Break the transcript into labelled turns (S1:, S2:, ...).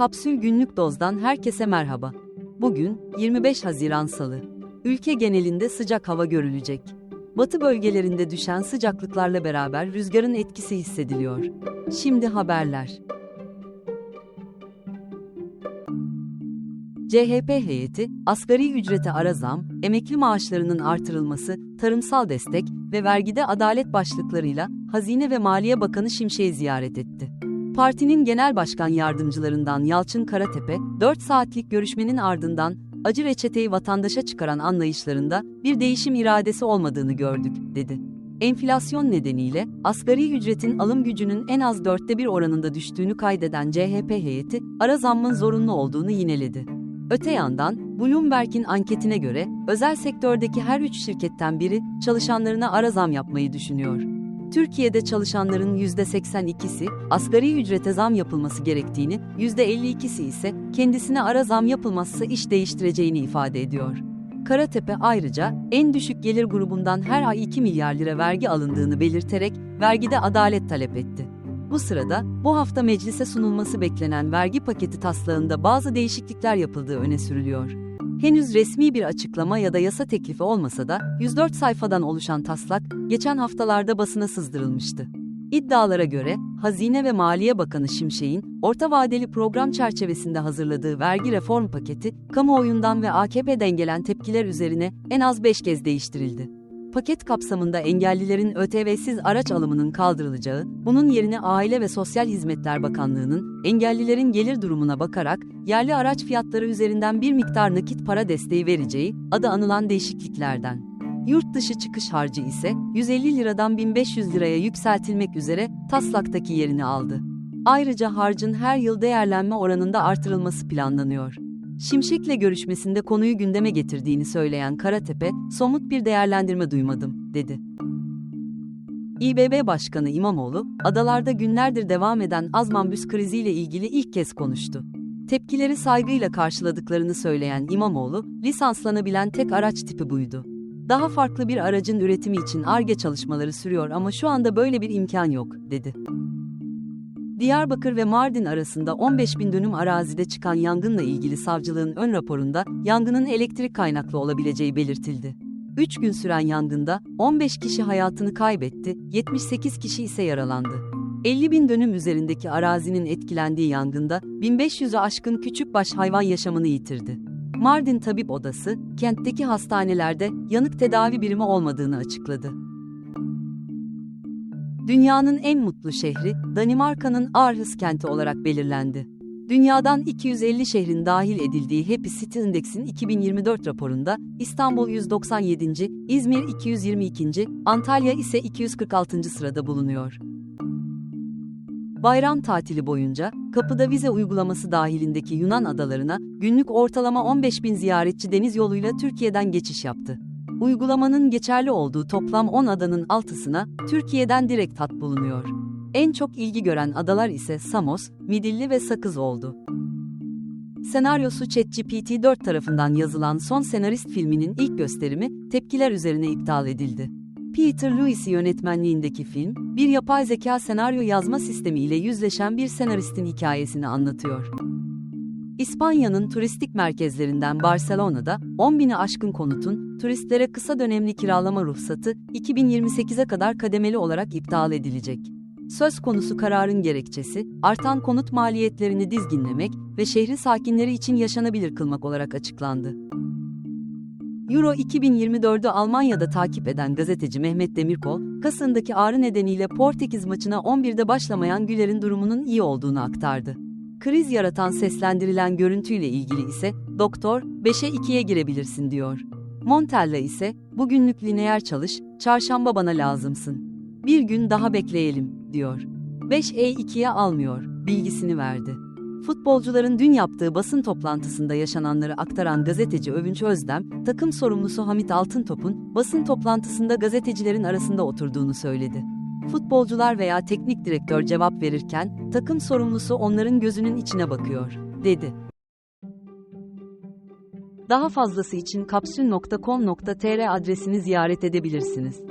S1: Kapsül Günlük Doz'dan herkese merhaba. Bugün 25 Haziran Salı. Ülke genelinde sıcak hava görülecek. Batı bölgelerinde düşen sıcaklıklarla beraber rüzgarın etkisi hissediliyor. Şimdi haberler. CHP heyeti, asgari ücrete ara zam, emekli maaşlarının artırılması, tarımsal destek ve vergide adalet başlıklarıyla Hazine ve Maliye Bakanı Şimşek'i ziyaret etti. Partinin genel başkan yardımcılarından Yalçın Karatepe, 4 saatlik görüşmenin ardından acı reçeteyi vatandaşa çıkaran anlayışlarında bir değişim iradesi olmadığını gördük, dedi. Enflasyon nedeniyle asgari ücretin alım gücünün en az dörtte bir oranında düştüğünü kaydeden CHP heyeti, ara zammın zorunlu olduğunu yineledi. Öte yandan, Bloomberg'in anketine göre, özel sektördeki her üç şirketten biri, çalışanlarına ara zam yapmayı düşünüyor. Türkiye'de çalışanların %82'si, asgari ücrete zam yapılması gerektiğini, %52'si ise, kendisine ara zam yapılmazsa iş değiştireceğini ifade ediyor. Karatepe ayrıca, en düşük gelir grubundan her ay 2 milyar lira vergi alındığını belirterek, vergide adalet talep etti. Bu sırada, bu hafta meclise sunulması beklenen vergi paketi taslağında bazı değişiklikler yapıldığı öne sürülüyor. Henüz resmi bir açıklama ya da yasa teklifi olmasa da 104 sayfadan oluşan taslak geçen haftalarda basına sızdırılmıştı. İddialara göre Hazine ve Maliye Bakanı Şimşek'in orta vadeli program çerçevesinde hazırladığı vergi reform paketi kamuoyundan ve AKP'den gelen tepkiler üzerine en az 5 kez değiştirildi. Paket kapsamında engellilerin ÖTV'siz araç alımının kaldırılacağı, bunun yerine Aile ve Sosyal Hizmetler Bakanlığı'nın engellilerin gelir durumuna bakarak yerli araç fiyatları üzerinden bir miktar nakit para desteği vereceği adı anılan değişikliklerden. Yurt dışı çıkış harcı ise 150 liradan 1500 liraya yükseltilmek üzere taslaktaki yerini aldı. Ayrıca harcın her yıl değerlenme oranında artırılması planlanıyor. Şimşek'le görüşmesinde konuyu gündeme getirdiğini söyleyen Karatepe, somut bir değerlendirme duymadım, dedi. İBB Başkanı İmamoğlu, adalarda günlerdir devam eden Azmanbüs kriziyle ilgili ilk kez konuştu. Tepkileri saygıyla karşıladıklarını söyleyen İmamoğlu, lisanslanabilen tek araç tipi buydu. Daha farklı bir aracın üretimi için ARGE çalışmaları sürüyor ama şu anda böyle bir imkan yok, dedi. Diyarbakır ve Mardin arasında 15 bin dönüm arazide çıkan yangınla ilgili savcılığın ön raporunda yangının elektrik kaynaklı olabileceği belirtildi. 3 gün süren yangında 15 kişi hayatını kaybetti, 78 kişi ise yaralandı. 50 bin dönüm üzerindeki arazinin etkilendiği yangında 1500'ü aşkın küçükbaş hayvan yaşamını yitirdi. Mardin Tabip Odası, kentteki hastanelerde yanık tedavi birimi olmadığını açıkladı. Dünyanın en mutlu şehri, Danimarka'nın Aarhus kenti olarak belirlendi. Dünyadan 250 şehrin dahil edildiği Happy City Index'in 2024 raporunda İstanbul 197. İzmir 222. Antalya ise 246. sırada bulunuyor. Bayram tatili boyunca, kapıda vize uygulaması dahilindeki Yunan adalarına günlük ortalama 15 bin ziyaretçi deniz yoluyla Türkiye'den geçiş yaptı. Uygulamanın geçerli olduğu toplam 10 adanın altısına Türkiye'den direkt hat bulunuyor. En çok ilgi gören adalar ise Samos, Midilli ve Sakız oldu. Senaryosu ChatGPT 4 tarafından yazılan son senarist filminin ilk gösterimi tepkiler üzerine iptal edildi. Peter Lewis yönetmenliğindeki film, bir yapay zeka senaryo yazma sistemi ile yüzleşen bir senaristin hikayesini anlatıyor. İspanya'nın turistik merkezlerinden Barcelona'da 10 bini aşkın konutun turistlere kısa dönemli kiralama ruhsatı 2028'e kadar kademeli olarak iptal edilecek. Söz konusu kararın gerekçesi, artan konut maliyetlerini dizginlemek ve şehri sakinleri için yaşanabilir kılmak olarak açıklandı. Euro 2024'ü Almanya'da takip eden gazeteci Mehmet Demirkol, kasındaki ağrı nedeniyle Portekiz maçına 11'de başlamayan Güler'in durumunun iyi olduğunu aktardı. Kriz yaratan seslendirilen görüntüyle ilgili ise, doktor, 5'e 2'ye girebilirsin diyor. Montella ise, bugünlük lineer çalış, çarşamba bana lazımsın. Bir gün daha bekleyelim, diyor. 5'e 2'ye almıyor, bilgisini verdi. Futbolcuların dün yaptığı basın toplantısında yaşananları aktaran gazeteci Övünç Özdem, takım sorumlusu Hamit Altıntop'un basın toplantısında gazetecilerin arasında oturduğunu söyledi. Futbolcular veya teknik direktör cevap verirken, takım sorumlusu onların gözünün içine bakıyor, dedi. Daha fazlası için kapsül.com.tr adresini ziyaret edebilirsiniz.